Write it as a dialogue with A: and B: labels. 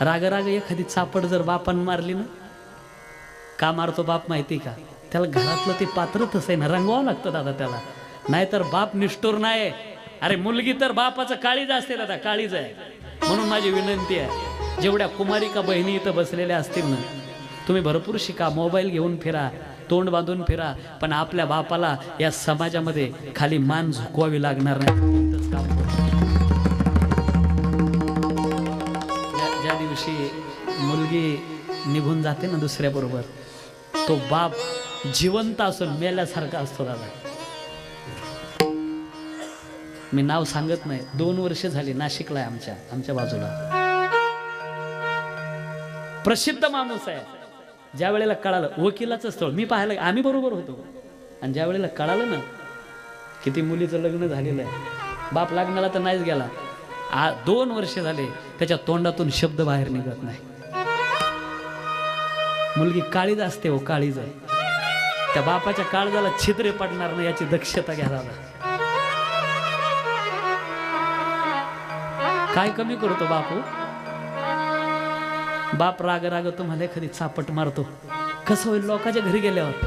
A: राग राग एखादी चापड जर बापान मारली ना का मारतो बाप माहिती का? त्याला घरातलं ते पात्र तसं आहे ना रंगवावं लागतं दादा त्याला. नाहीतर बाप निष्ठूर नाही. अरे मुलगी तर बापाचं काळीज असते दादा काळीज आहे. म्हणून माझी विनंती आहे जेवढ्या कुमारिका बहिणी इथं बसलेल्या असतील ना तुम्ही भरपूर शिका मोबाईल घेऊन फिरा तोंड बांधून फिरा पण आपल्या बापाला या समाजामध्ये खाली मान झुकवावी लागणार नाही. दिवशी मुलगी निघून जाते ना दुसऱ्याबरोबर तो बाप जिवंत असून मेल्यासारखा असतो दादा. मी नाव सांगत नाही दोन वर्ष झाली नाशिकला आहे आमच्या आमच्या बाजूला. प्रसिद्ध माणूस आहे. ज्या वेळेला कळालं वकिलाचं स्थळ मी पाहायला आम्ही बरोबर होतो. आणि ज्या वेळेला कळालं ना किती मुलीचं लग्न झालेलं आहे. बाप लग्नाला तर नाहीच गेला. आ दोन वर्ष झाले त्याच्या तोंडातून शब्द बाहेर निघत नाही. मुलगी काळीज असते हो काळीज. आहे त्या बापाच्या काळजाला छिद्रे पडणार नाही याची दक्षता घ्या दादा. काय कमी करतो बापू? बाप राग राग तुम्हाला एखादी चापट मारतो. कसं होईल लोकांच्या घरी गेल्यावर?